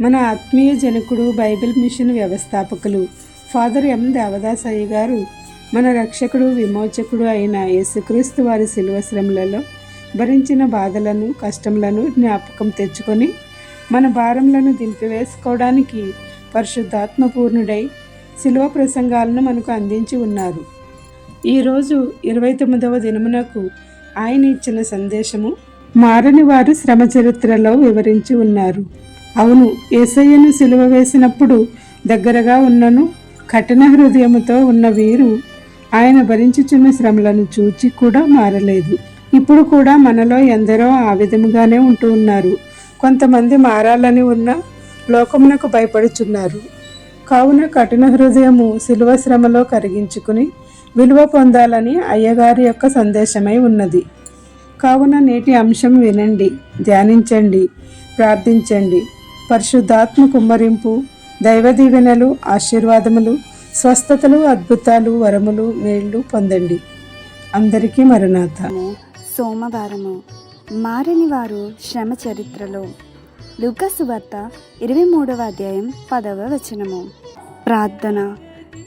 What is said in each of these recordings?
మన ఆత్మీయ జనకుడు బైబిల్ మిషన్ వ్యవస్థాపకులు ఫాదర్ ఎం. దేవదాసయ్య గారు మన రక్షకుడు విమోచకుడు అయిన యేసుక్రీస్తు వారి శిలువ శ్రమలలో భరించిన బాధలను కష్టములను జ్ఞాపకం తెచ్చుకొని మన భారములను దింపివేసుకోవడానికి పరిశుద్ధాత్మ పూర్ణుడై శిలువ ప్రసంగాలను మనకు అందించి ఉన్నారు. ఈరోజు ఇరవై తొమ్మిదవ దినమునకు ఆయన ఇచ్చిన సందేశము మారని వారు శ్రమ చరిత్రలో వివరించి ఉన్నారు. అవును ఏసయ్యను సిలువ వేసినప్పుడు దగ్గరగా ఉన్నను కఠిన హృదయముతో ఉన్న వీరు ఆయన భరించుచున్న శ్రమలను చూచి కూడా మారలేదు. ఇప్పుడు కూడా మనలో ఎందరో ఆ విధముగానే ఉంటూ ఉన్నారు. కొంతమంది మారాలని ఉన్న లోకమునకు భయపడుచున్నారు. కావున కఠిన హృదయము శిలువ శ్రమలో కరిగించుకుని విలువ పొందాలని అయ్యగారి యొక్క సందేశమై ఉన్నది. కావున నేటి అంశం వినండి ధ్యానించండి ప్రార్థించండి. పరిశుద్ధాత్మ కుమ్మరింపు దైవ దీవెనలు ఆశీర్వాదములు స్వస్థతలు అద్భుతాలు వరములు మేళ్ళు పొందండి. అందరికీ మరణాత. సోమవారము. మారని వారు శ్రమ చరిత్రలో. లుగ్గసు వార్త ఇరవై మూడవ అధ్యాయం పదవ వచనము. ప్రార్థన.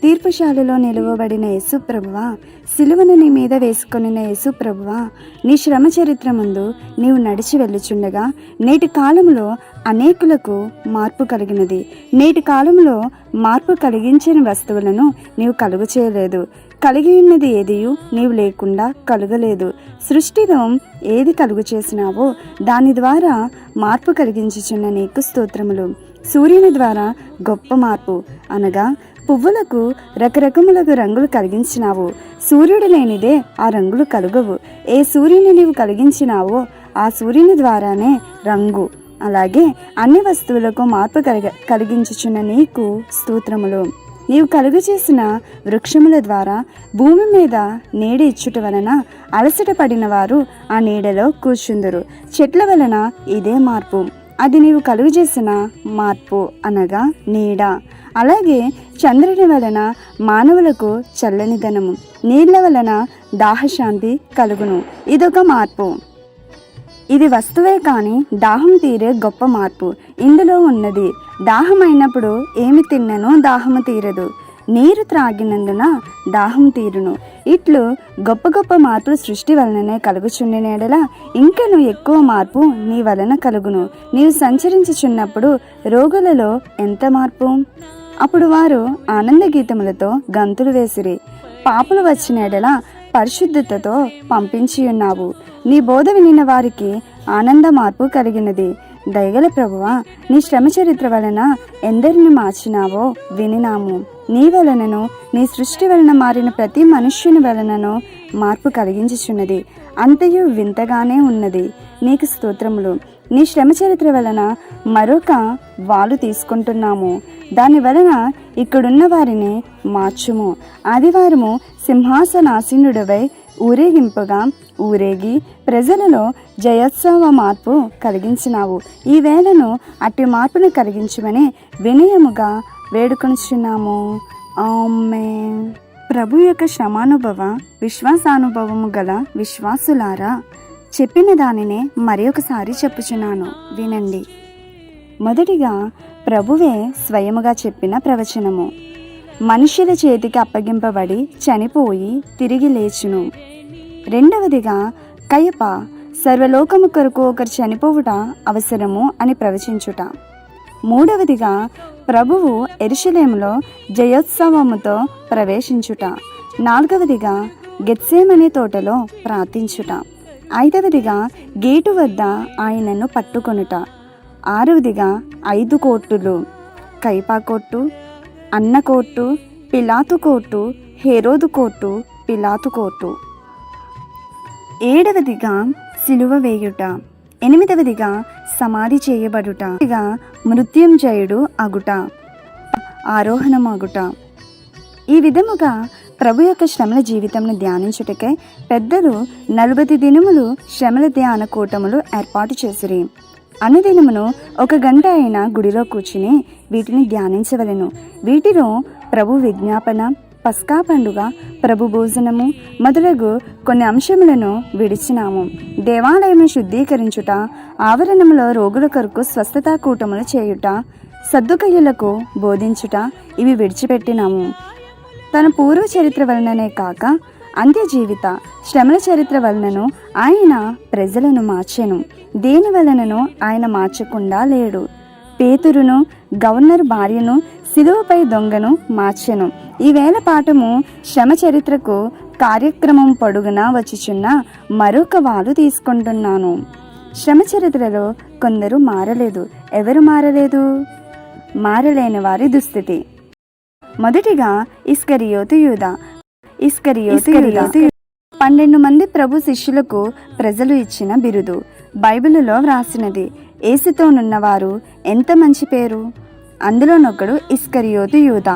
తీర్పుశాలలో నిలువబడిన యేసు ప్రభువా సిలువను నీ మీద వేసుకొనిన యేసుప్రభువా నీ శ్రమ చరిత్ర ముందు నీవు నడిచి వెళ్ళుచుండగా నేటి కాలంలో అనేకులకు మార్పు కలిగినది. నేటి కాలంలో మార్పు కలిగించని వస్తువులను నీవు కలుగు చేయలేదు. కలిగి ఉన్నది ఏదియు నీవు లేకుండా కలుగలేదు. సృష్టిలో ఏది కలుగు చేసినావో దాని ద్వారా మార్పు కలిగించుచున్న నీకు స్తోత్రములు. సూర్యుని ద్వారా గొప్ప మార్పు అనగా పువ్వులకు రకరకములకు రంగులు కలిగించినావు. సూర్యుడు లేనిదే ఆ రంగులు కలుగవు. ఏ సూర్యుని నీవు కలిగించినావో ఆ సూర్యుని ద్వారానే రంగు. అలాగే అన్ని వస్తువులకు మార్పు కలిగ కలిగించుచున్న నీకు స్తోత్రములు. నీవు కలుగు చేసిన వృక్షముల ద్వారా భూమి మీద నీడ ఇచ్చుట వలన అలసట పడిన వారు ఆ నీడలో కూర్చుందరు. చెట్ల వలన ఇదే మార్పు. అది నీవు కలుగు చేసిన మార్పు అనగా నీడ. అలాగే చంద్రుని వలన మానవులకు చల్లనిదనము నీళ్ళ వలన దాహశాంతి కలుగును. ఇదొక మార్పు. ఇది వస్తువే కానీ దాహం తీరే గొప్ప మార్పు. ఇందులో ఉన్నది దాహం అయినప్పుడు ఏమి తిన్ననో దాహము తీరదు. నీరు త్రాగినందున దాహం తీరును. ఇట్లు గొప్ప గొప్ప మార్పులు సృష్టి వలననే కలుగుచుండినేడలా ఇంకను ఎక్కువ మార్పు నీ వలన కలుగును. నీవు సంచరించుచున్నప్పుడు రోగులలో ఎంత మార్పు? అప్పుడు వారు ఆనంద గీతములతో గంతులు వేసిరి. పాపులు వచ్చిన ఎడల పరిశుద్ధతతో పంపించి ఉన్నావు నీ బోధ వినిన వారికి ఆనంద మార్పు కలిగినది. దయగల ప్రభువా నీ శ్రమ చరిత్ర వలన ఎందరిని మార్చినావో వినినాము. నీ వలనను నీ సృష్టి వలన మారిన ప్రతి మనుష్యుని వలనను మార్పు కలిగించుచున్నది. అంతయు వింతగానే ఉన్నది. నీకు స్తోత్రములు. నీ శ్రమ చరిత్ర వలన మరొక వాలు తీసుకుంటున్నాము. దాని వలన ఇక్కడున్న వారిని మార్చుము. ఆదివారము సింహాసనాసీనుడవై ఊరేగింపుగా ఊరేగి ప్రజలలో జయోత్సవ మార్పు కలిగించినావు. ఈ వేళను అట్టి మార్పును కలిగించమని వినయముగా వేడుకొనిచున్నాము. ఆమె ప్రభు యొక్క శ్రమానుభవ విశ్వాసానుభవము గల విశ్వాసులారా చెప్పిన దానినే మరి ఒకసారి చెప్పుచున్నాను. వినండి. మొదటిగా ప్రభువే స్వయముగా చెప్పిన ప్రవచనము. మనుషుల చేతికి అప్పగింపబడి చనిపోయి తిరిగి లేచును. రెండవదిగా కయప సర్వలోకము కొరకు ఒకరు చనిపోవుట అవసరము అని ప్రవచించుట. మూడవదిగా ప్రభువు ఎరుషలేములో జయోత్సవముతో ప్రవేశించుట. నాలుగవదిగా గెత్సేమనే తోటలో ప్రార్థించుట. ఐదవదిగా గేటు వద్ద ఆయనను పట్టుకొనుట. ఆరవదిగా ఐదు కోర్టులు Kaipa court Annas court Pilate court Herod court Pilate court ఏడవదిగా సిలువ వేయుట ఎనిమిదవదిగా సమాధి చేయబడుట ఇక మృత్యుంజయుడు అగుట ఆరోహణమగుట. ఈ విధముగా ప్రభు యొక్క శ్రమల జీవితంను ధ్యానించుటకై పెద్దలు నలభై దినములు శ్రమల ధ్యాన కూటములు ఏర్పాటు చేసిరి. అనుదినమును ఒక గంట అయిన గుడిలో కూర్చుని వీటిని ధ్యానించవలెను. వీటిలో ప్రభు విజ్ఞాపన పస్కా పండుగ ప్రభు భోజనము మొదలగు కొన్ని అంశములను విడిచినాము. దేవాలయము శుద్ధీకరించుట ఆవరణములో రోగుల కొరకు స్వస్థతా కూటములు చేయుట సర్దుకయ్యులకు బోధించుట ఇవి విడిచిపెట్టినాము. తన పూర్వ చరిత్ర వలననే కాక అంత్య జీవిత శ్రమల చరిత్ర వలనను ఆయన ప్రజలను మార్చెను. దేని వలనను ఆయన మార్చకుండా లేడు. పేతురును గవర్నర్ భార్యను సిలువపై దొంగను మార్చెను. ఈ పాఠము శ్రమ చరిత్రకు కార్యక్రమం పొడుగునా వచ్చుచున్న మరొక వాలు తీసుకుంటున్నాను. శ్రమ చరిత్రలో కొందరు మారలేదు. ఎవరు మారలేదు? మారలేని వారి దుస్థితి. మొదటిగా ఇస్కరియోతు యూద. ఇస్కరియోతు. పన్నెండు మంది ప్రభు శిష్యులకు ప్రజలు ఇచ్చిన బిరుదు బైబిలులో వ్రాసినది. ఏసుతోనున్నవారు ఎంత మంచి పేరు? అందులోనొకడు ఇస్కరియోతు యూద.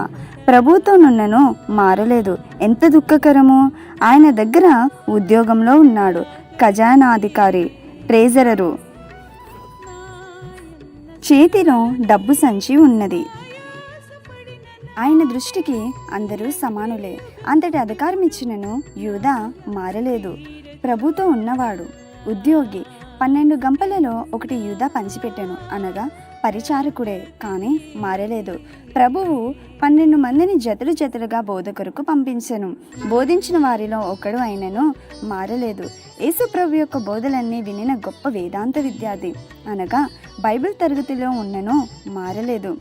ప్రభుతోనున్నను మారలేదు. ఎంత దుఃఖకరము? ఆయన దగ్గర ఉద్యోగంలో ఉన్నాడు. ఖజానాధికారి ట్రేజరరు. చేతిలో డబ్బు సంచి ఉన్నది. ఆయన దృష్టికి అందరూ సమానులే. అంతటి అధికారం ఇచ్చినను యూదా మారలేదు. ప్రభుతో ఉన్నవాడు ఉద్యోగి పన్నెండు గంపలలో ఒకటి యూదా పంచిపెట్టెను అనగా పరిచారకుడే కానీ మారలేదు. ప్రభువు పన్నెండు మందిని జతలు జతలుగా బోధకులకు పంపించను. బోధించిన వారిలో ఒకడు అయినను మారలేదు. యేసు ప్రభు యొక్క బోధలన్నీ వినిన గొప్ప వేదాంత విద్యార్థి అనగా బైబిల్ తరగతిలో ఉన్నను మారలేదు.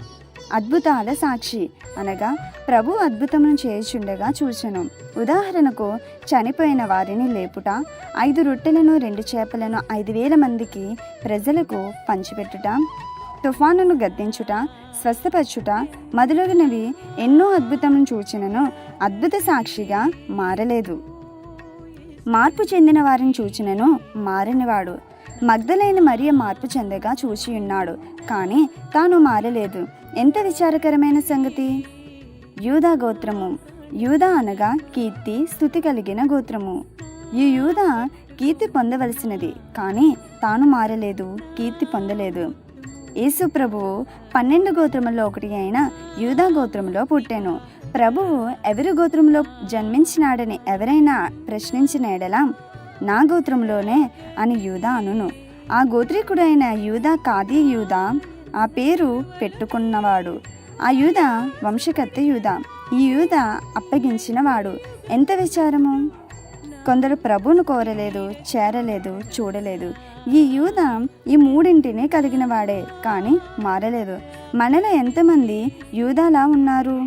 అద్భుతాల సాక్షి. అనగా ప్రభు అద్భుతమును చేయుచుండగా చూచెను. ఉదాహరణకు చనిపోయిన వారిని లేపుట ఐదు రొట్టెలను రెండు చేపలను ఐదు వేల మందికి ప్రజలకు పంచిపెట్టుట తుఫానును గద్దించుట స్వస్థపరచుట మొదలగునవి ఎన్నో అద్భుతమును చూచినను అద్భుత సాక్షిగా మారలేదు. మార్పు చెందిన వారిని చూచినను మారినవాడు. మగ్ధలైన మరియ మార్పు చెందగా చూచి ఉన్నాడు కానీ తాను మారలేదు. ఎంత విచారకరమైన సంగతి? యూదా గోత్రము యూదా అనగా కీర్తి స్థుతి కలిగిన గోత్రము. ఈ యూదా కీర్తి పొందవలసినది కానీ తాను మారలేదు కీర్తి పొందలేదు. యేసు ప్రభువు పన్నెండు గోత్రముల్లో ఒకటి అయిన యూదా గోత్రములో పుట్టాను. ప్రభువు ఎవరి గోత్రంలో జన్మించినాడని ఎవరైనా ప్రశ్నించిన ఎడలా నా గోత్రంలోనే అని యూదా అనును. ఆ గోత్రీకుడైన యూదా కాది యూదా ఆ పేరు పెట్టుకున్నవాడు. ఆ యూద వంశకర్త యూద. ఈ యూద అప్పగించినవాడు. ఎంత విచారము? కొందరు ప్రభువును కోరలేదు చేరలేదు చూడలేదు. ఈ యూద ఈ మూడింటిని కలిగిన వాడే కానీ మారలేదు. మనలో ఎంతమంది యూదలా ఉన్నారు?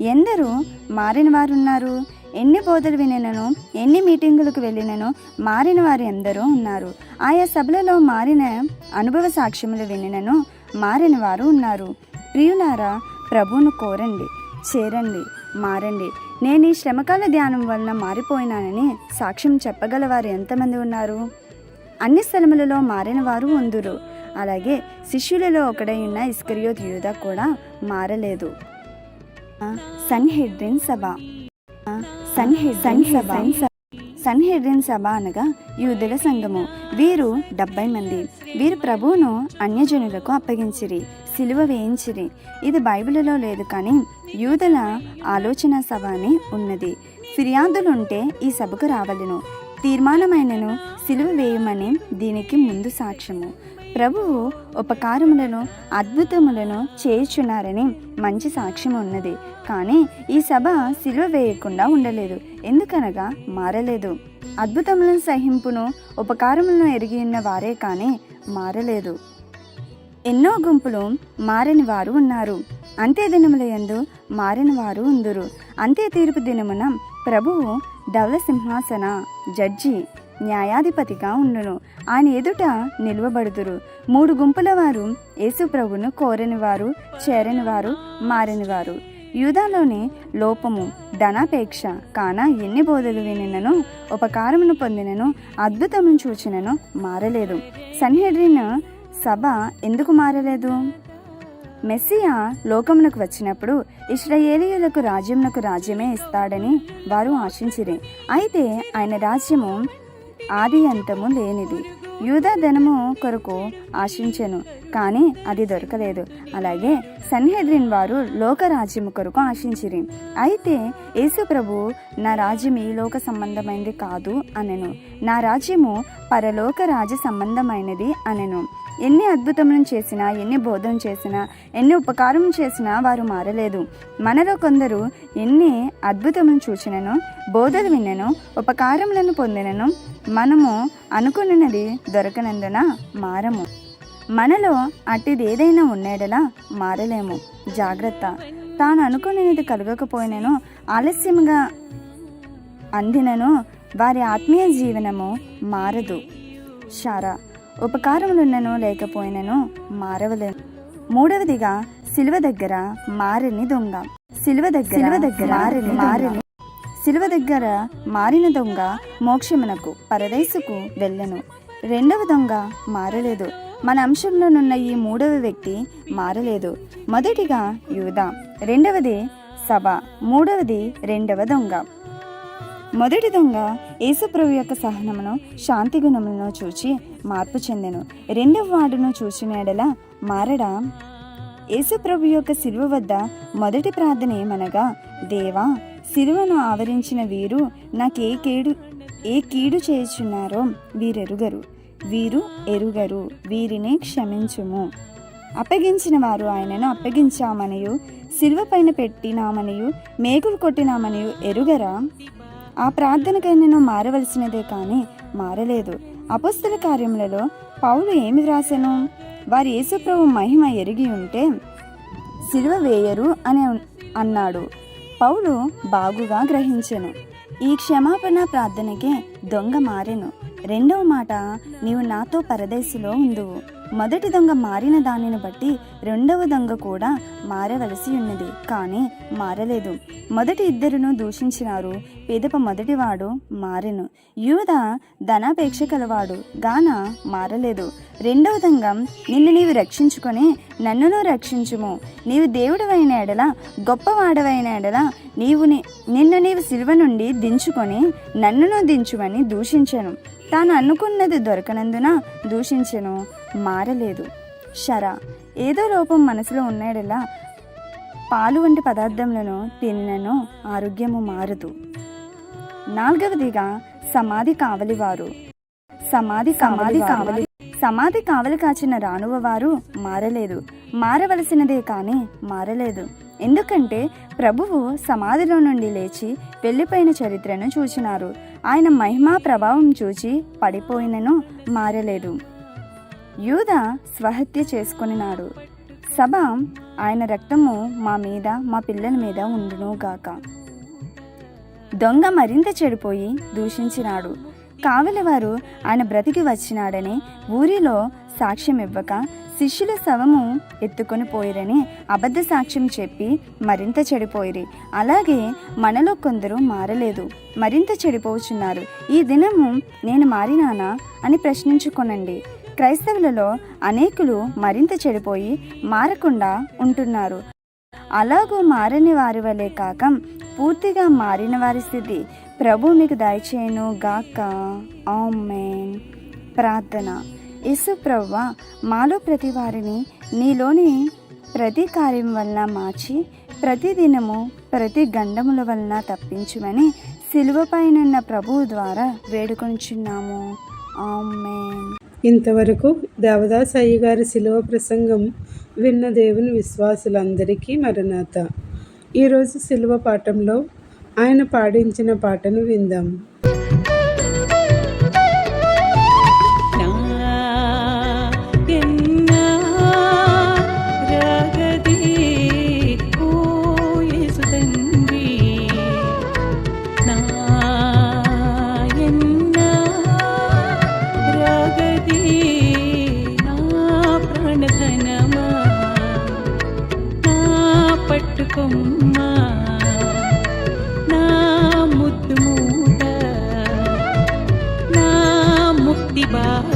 ఎందరూ మారిన వారు ఉన్నారు ఎన్ని బోధలు వినినను ఎన్ని మీటింగులకు వెళ్ళినను మారిన వారు ఎందరో ఉన్నారు. ఆయా సభలలో మారిన అనుభవ సాక్ష్యములు వినినను మారిన వారు ఉన్నారు. ప్రియులారా ప్రభువును కోరండి చేరండి మారండి. నేను ఈ శ్రమకాల ధ్యానం వలన మారిపోయినానని సాక్ష్యం చెప్పగలవారు ఎంతమంది ఉన్నారు? అన్ని స్థలములలో మారిన వారు ఉందురు. అలాగే శిష్యులలో ఒకడై ఉన్న ఇస్కరియోత్ యూదా కూడా మారలేదు. సన్హెడ్రిన్ సభ. సన్హెడ్రిన్ సభ. సన్హెడ్రిన్ సభ అనగా యూదుల సంఘము. వీరు డెబ్బై మంది. వీరు ప్రభువును అన్యజనులకు అప్పగించిరి సిలువ వేయించిరి. ఇది బైబిల్లో లేదు కానీ యూదుల ఆలోచన సభ అని ఉన్నది. ఫిర్యాదులుంటే ఈ సభకు రావలను. తీర్మానమైనను సిలువ వేయమని దీనికి ముందు సాక్ష్యము. ప్రభువు ఉపకారములను అద్భుతములను చేయుచున్నారని మంచి సాక్ష్యం ఉన్నది. కానీ ఈ సభ సిలువ వేయకుండా ఉండలేదు ఎందుకనగా మారలేదు. అద్భుతములను సహింపును ఉపకారములను ఎరిగి ఉన్న వారే కానీ మారలేదు. ఎన్నో గుంపులు మారని వారు ఉన్నారు. అంతే దినముల యందు మారిన వారు ఉందురు. అంతే తీర్పు దినమున ప్రభువు ధవల సింహాసన జడ్జి న్యాయాధిపతిగా ఉండును. ఆయన ఎదుట నిలువబడుదురు. మూడు గుంపుల వారు యేసుప్రభును కోరని వారు చేరని వారు మారని వారు యూదాలోని లోపము ధనాపేక్ష కాన ఎన్ని బోధలు వినినను ఉపకారమును పొందినను అద్భుతమును చూచినను మారలేదు. సన్హెడ్రిన్ సభ ఎందుకు మారలేదు? మెస్సియా లోకమునకు వచ్చినప్పుడు ఇస్రాయేలీయులకు రాజ్యమునకు రాజ్యమే ఇస్తాడని వారు ఆశించిరి. అయితే ఆయన రాజ్యము ఆది అంతము లేనిది. యూదా ధనము కొరకు ఆశించెను కానీ అది దొరకలేదు. అలాగే సన్హెద్రిన్ వారు లోక రాజ్యము కొరకు ఆశించిరి. అయితే యేసు ప్రభు నా రాజ్యం ఈ లోక సంబంధమైనది కాదు అనెను. నా రాజ్యము పరలోక రాజ్య సంబంధమైనది అనెను. ఎన్ని అద్భుతములను చేసినా ఎన్ని బోధన చేసినా ఎన్ని ఉపకారం చేసినా వారు మారలేదు. మనలో కొందరు ఎన్ని అద్భుతములను చూచినను బోధలు విన్నను ఉపకారములను పొందినను మనము అనుకున్నది దొరకనందున మారము. మనలో అట్టిది ఏదైనా ఉండేడలా మారలేము. జాగ్రత్త. తాను అనుకున్నది కలగకపోయినను ఆలస్యంగా అందినను వారి ఆత్మీయ జీవనము మారదు. షారా. ఉపకారములున్నను లేకపోయినను మారవలేను మూడవదిగా సిలువ దగ్గర మారిని దొంగ. సిలువ దగ్గర సిలువ దగ్గర మారిని మారిని శిలువ దగ్గర మారిన దొంగ మోక్షమునకు పరదేశుకు వెళ్ళను. రెండవ దొంగ మారలేదు. మన అంశంలోనున్న ఈ మూడవ వ్యక్తి మారలేదు. మొదటిగా యూదా రెండవది సభ మూడవది రెండవ దొంగ. మొదటి దొంగ యేసుప్రభు యొక్క సహనమును శాంతి గుణములను చూచి మార్పు చెందెను. రెండవ వాడును చూచినడలా మారడా యేసుప్రభు యొక్క శిలువ వద్ద మొదటి ప్రార్థన ఏమనగా దేవా శిలువను ఆవరించిన వీరు నాకే కేడు ఏ కీడు చేయుచున్నారో వీరెరుగరు. వీరు ఎరుగరు వీరిని క్షమించుము. అప్పగించిన వారు ఆయనను అప్పగించామనియు శిలువ పైన పెట్టినామనియు మేకులు కొట్టినామనియు ఎరుగరా? ఆ ప్రార్థనకై నేను మారవలసినదే కానీ మారలేదు. అపస్తుల కార్యములలో పౌలు ఏమి వ్రాసెను? వారి యేసుప్రభు మహిమ ఎరిగి ఉంటే సిల్వ వేయరు అని అన్నాడు. పౌలు బాగుగా గ్రహించెను. ఈ క్షమాపణ ప్రార్థనకే దొంగ మారెను. రెండవ మాట నీవు నాతో పరదేశిలో ఉందువు. మొదటి దొంగ మారిన దానిని బట్టి రెండవ దొంగ కూడా మారవలసి ఉన్నది కానీ మారలేదు. మొదటి ఇద్దరును దూషించినారు. పిదప మొదటివాడు మారెను. యూద ధనాపేక్ష కలవాడు. గాన మారలేదు. రెండవ దొంగ నిన్ను నీవు రక్షించుకొని నన్నును రక్షించుము. నీవు దేవుడవైన ఎడల గొప్పవాడవైన ఎడల నీవు నిన్ను నీవు శిల్వ నుండి దించుకొని నన్నును దించుమని దూషించను. తాను అనుకున్నది దొరకనందున దూషించెను. మారలేదు. షరా ఏదో లోపం మనసులో ఉన్నాడలా పాలు వంటి పదార్థములను తినను ఆరోగ్యము మారదు. నాలుగవదిగా సమాధి కావలివారు. సమాధి సమాధి కావలి సమాధి కావలి కాచిన రానువ వారు మారలేదు. మారవలసినదే కానీ మారలేదు. ఎందుకంటే ప్రభువు సమాధిలో నుండి లేచి వెళ్ళిపోయిన చరిత్రను చూచినారు. ఆయన మహిమా ప్రభావం చూచి పడిపోయినను మారలేదు. యూద స్వహత్య చేసుకొనినాడు సభ ఆయన రక్తము మా మీద మా పిల్లల మీద ఉండును గాక. దొంగ మరింత చెడిపోయి దూషించినాడు. కావలివారు ఆయన బ్రతికి వచ్చినాడని ఊరిలో సాక్ష్యం ఇవ్వక శిష్యుల శవము ఎత్తుకొని పోయిరని అబద్ధ సాక్ష్యం చెప్పి మరింత చెడిపోయిరి. అలాగే మనలో కొందరు మారలేదు. మరింత చెడిపోచున్నారు. ఈ దినము నేను మారినానా అని ప్రశ్నించుకొనండి. క్రైస్తవులలో అనేకులు మరింత చెడిపోయి మారకుండా ఉంటున్నారు. అలాగూ మారని వారి వలె కాక పూర్తిగా మారిన వారి స్థితి ప్రభు మీకు దయచేయను గాక. ఆమెన్. ప్రార్థన. యేసు ప్రవ్వ మాలో ప్రతి వారిని నీలోని ప్రతి కార్యం వలన మార్చి ప్రతి దినము ప్రతి గండముల వలన తప్పించుమని సిలువపైనున్న ప్రభువు ద్వారా వేడుకొంచున్నాము. ఆమెన్. ఇంతవరకు దేవదాస్ అయ్య గారి శిలువ ప్రసంగం విన్న దేవుని విశ్వాసులందరికీ మరణాత. ఈరోజు శిలువ పాఠంలో ఆయన పాడించిన పాటను విందాం. goodbye.